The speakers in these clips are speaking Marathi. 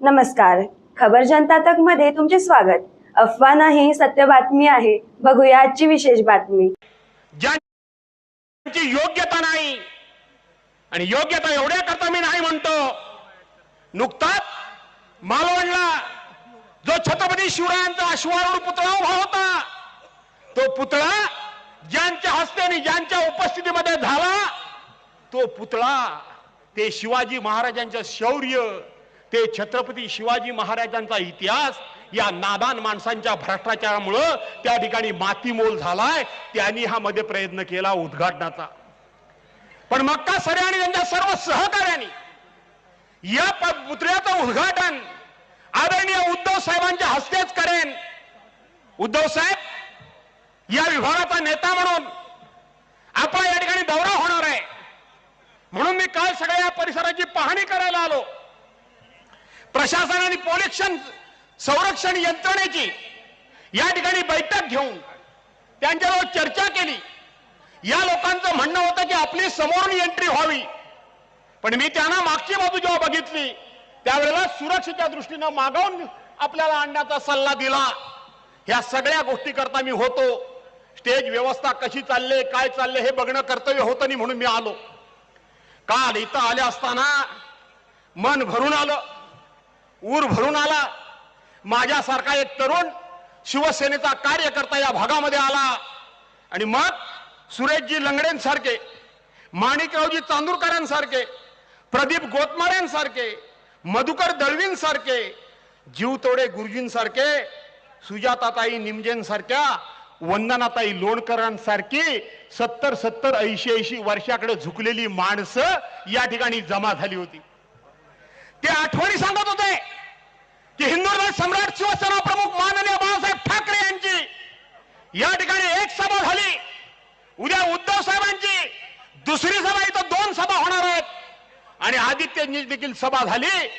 नमस्कार. खबर जनता तकमध्ये तुमचे स्वागत. अफवा नाही सत्य बातमी आहे. बघूया आजची विशेष बातमी. ज्यांची योग्यता नाही आणि योग्यता एवढ्या करता मी नाही म्हणतो नुकताच मालवणला जो छत्रपती शिवरायांचा अश्वारूढ पुतळा उभा होता तो पुतळा ज्यांच्या हस्ते आणि ज्यांच्या उपस्थितीमध्ये झाला तो पुतळा ते शिवाजी महाराजांचं शौर्य ते छत्रपती शिवाजी महाराजांचा इतिहास या नादान माणसांच्या भ्रष्टाचारामुळं त्या ठिकाणी मातीमोल झालाय. त्यांनी हा मध्ये प्रयत्न केला उद्घाटनाचा. पण मक्का सरे आणि त्यांच्या सर्व सहकार्यांनी या पुतळ्याचं उद्घाटन आदरणीय उद्धव साहेबांच्या हस्तेच करेन. उद्धव साहेब या विभागाचा नेता म्हणून आपला या ठिकाणी दौरा होणार आहे. म्हणून मी काल सगळ्या या परिसराची पाहणी करायला आलो. प्रशासन आणि पोलीस संरक्षण यंत्रणेची या ठिकाणी बैठक घेऊन त्यांच्याबरोबर चर्चा केली. या लोकांचं म्हणणं होतं की आपली समोरून एंट्री व्हावी. पण मी त्यांना मागची बाजू जेव्हा बघितली त्यावेळेला सुरक्षेच्या दृष्टीनं मागवून आपल्याला आणण्याचा सल्ला दिला. ह्या सगळ्या गोष्टी करता मी होतो. स्टेज व्यवस्था कशी चालले काय चालले हे बघणं कर्तव्य होतं नाही म्हणून मी आलो. काल इथं आले असताना मन भरून आलं. ऊर भरून आला. माझ्यासारखा एक तरुण शिवसेनेचा कार्यकर्ता या भागामध्ये आला. आणि मग सुरेशजी लंगडेंसारखे माणिकरावजी चांदूरकरांसारखे प्रदीप गोतमाऱ्यांसारखे मधुकर दळवींसारखे जीवतोडे गुरुजींसारखे सुजाताताई निमजेंसारख्या वंदनाताई लोणकरांसारखी सत्तर सत्तर ऐंशी ऐंशी वर्षाकडे झुकलेली माणसं या ठिकाणी जमा झाली होती. ते आठवणी सांगत होते की हिंदुराज सम्राट शिवसेना प्रमुख माननीय बाळासाहेब ठाकरे यांची या ठिकाणी एक सभा झाली उद्या उद्धव साहेबांची दुसरी सभा इथं दोन सभा होणार आहेत. आणि आदित्यजी देखील सभा झाली.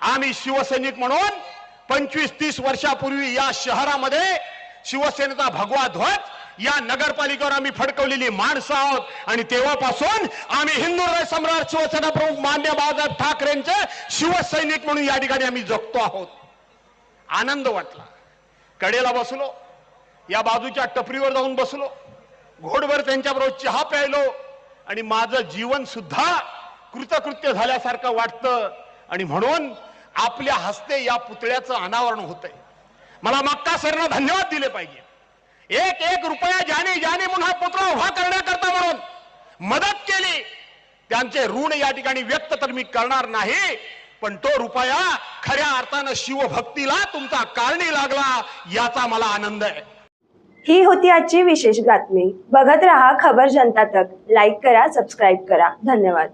आम्ही शिवसैनिक म्हणून पंचवीस तीस वर्षापूर्वी या शहरामध्ये शिवसेनेचा भगवा ध्वज या नगरपालिकेवर आम्ही फडकवलेली माणसं आहोत. आणि तेव्हापासून आम्ही हिंदू हृदय सम्राट शिवसेना प्रमुख मान्य बाळासाहेब ठाकरेंचे शिवसैनिक म्हणून या ठिकाणी आम्ही जगतो आहोत. आनंद वाटला. कडेला बसलो. या बाजूच्या टपरीवर जाऊन बसलो. घोडभर त्यांच्याबरोबर चहा प्यायलो आणि माझं जीवन सुद्धा कृतकृत्य झाल्यासारखं वाटतं. आणि म्हणून आपल्या हस्ते या पुतळ्याचं अनावरण होतंय. मला मक्का सरनं धन्यवाद दिले पाहिजे. एक एक रुपया ज्याने ज्याने म्हणून हा पुतळा उभा करण्याकरता म्हणून मदत केली त्यांचे ऋण या ठिकाणी व्यक्त तर मी करणार नाही पण तो रुपया खऱ्या अर्थानं शिवभक्तीला तुमचा कारणी लागला याचा मला आनंद आहे. ही होती आजची विशेष बातमी. बघत रहा खबर जनता तक. लाईक करा सबस्क्राईब करा. धन्यवाद.